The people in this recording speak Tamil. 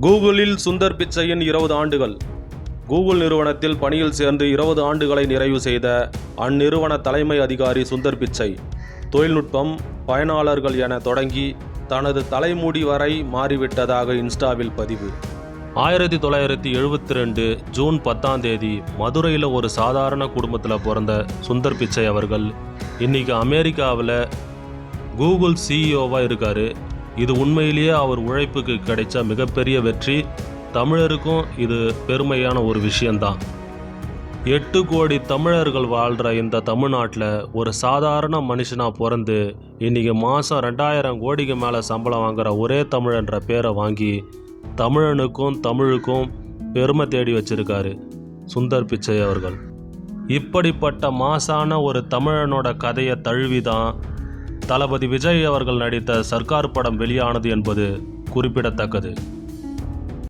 கூகுளில் சுந்தர் பிச்சையின் இருபது ஆண்டுகள். கூகுள் நிறுவனத்தில் பணியில் சேர்ந்து இருபது ஆண்டுகளை நிறைவு செய்த அந்நிறுவன தலைமை அதிகாரி சுந்தர் பிச்சை. தொழில்நுட்பம் பயனாளர்கள் என தொடங்கி தனது தலைமுடி வரை மாறிவிட்டதாக இன்ஸ்டாவில் பதிவு. ஆயிரத்தி தொள்ளாயிரத்தி எழுபத்தி ரெண்டு ஜூன் பத்தாம் தேதி மதுரையில் ஒரு சாதாரண குடும்பத்தில் பிறந்த சுந்தர் பிச்சை அவர்கள் இன்னைக்கு அமெரிக்காவில் கூகுள் சிஇஓவாக இருக்கார். இது உண்மையிலேயே அவர் உழைப்புக்கு கிடைச்ச மிகப்பெரிய வெற்றி. தமிழருக்கும் இது பெருமையான ஒரு விஷயந்தான் எட்டு கோடி தமிழர்கள் வாழ்கிற இந்த தமிழ்நாட்டில் ஒரு சாதாரண மனுஷனாக பிறந்து இன்றைக்கி மாதம் ரெண்டாயிரம் கோடிக்கு மேலே சம்பளம் வாங்குற ஒரே தமிழன்ற பேரை வாங்கி தமிழனுக்கும் தமிழுக்கும் பெருமை தேடி வச்சிருக்காரு சுந்தர் பிச்சை அவர்கள். இப்படிப்பட்ட மாசான ஒரு தமிழனோட கதையை தழுவி தான் தளபதி விஜய் அவர்கள் நடித்த சர்க்கார் படம் வெளியானது என்பது குறிப்பிடத்தக்கது.